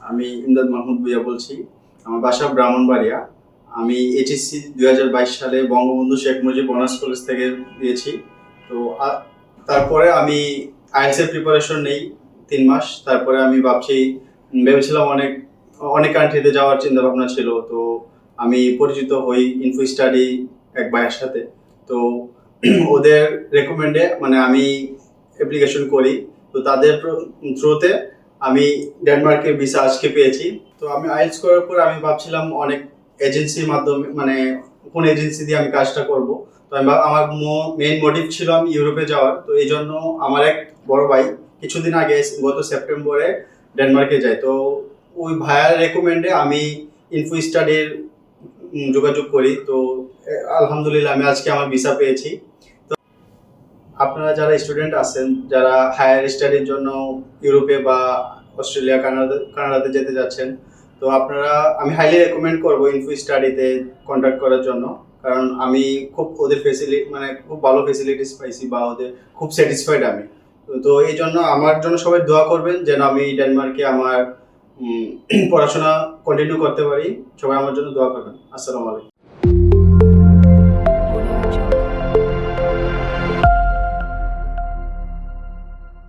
আমি ইমদাদ মাহমুদ ভুইয়া বলছি। আমার বাসা ব্রাহ্মণবাড়িয়া। আমি এইচএসসি দুই হাজার বাইশ সালে বঙ্গবন্ধু শেখ মুজিব অনার্স কলেজ থেকে দিয়েছি। তো তারপরে আমি আইএলসের প্রিপারেশন নেই, তিন মাস। তারপরে আমি ভাবছি ভেবেছিলাম অনেক অনেক কান্ট্রিতে যাওয়ার চিন্তা ভাবনা ছিল। তো, আমি পরিচিত হই ইনফো স্টাডি এক ভাইয়ের সাথে। তো, ওদের রেকমেন্ডে মানে আমি অ্যাপ্লিকেশন করি। তো, তাদের থ্রুতে আমি ডেনমার্কের ভিসা আজকে পেয়েছি। তো আমি আইএলস করার পর আমি ভাবছিলাম অনেক এজেন্সির মাধ্যমে মানে কোন এজেন্সি দিয়ে আমি কাজটা করব। তো আমি আমার মেইন মোটিভ ছিল আমি ইউরোপে যাওয়ার। তো এই জন্য আমার এক বড় ভাই কিছুদিন আগে গত সেপ্টেম্বরে ডেনমার্কে যায়। তো ওই ভাইয়ার রেকমেন্ডে আমি ইনফো স্টাডির যোগাযোগ করি। তো আলহামদুলিল্লাহ আমি আজকে আমার ভিসা পেয়েছি। আপনারা যারা স্টুডেন্ট আছেন, যারা হায়ার স্টাডির জন্য ইউরোপে বা অস্ট্রেলিয়া, কানাডা, কানাডাতে যেতে যাচ্ছেন, তো আপনারা, আমি হাইলি রেকমেন্ড করব ইনফো স্টাডিতে কন্ট্যাক্ট করার জন্য। কারণ আমি খুব ওদের ফেসিলিটি মানে খুব ভালো ফেসিলিটিস পাইছি বা ওদের খুব স্যাটিসফাইড আমি। তো- এই জন্য আমার জন্য সবাই দোয়া করবেন যেন আমি ডেনমার্কে আমার পড়াশোনা কন্টিনিউ করতে পারি। সবাই আমার জন্য দোয়া করবেন। আসসালামু আলাইকুম।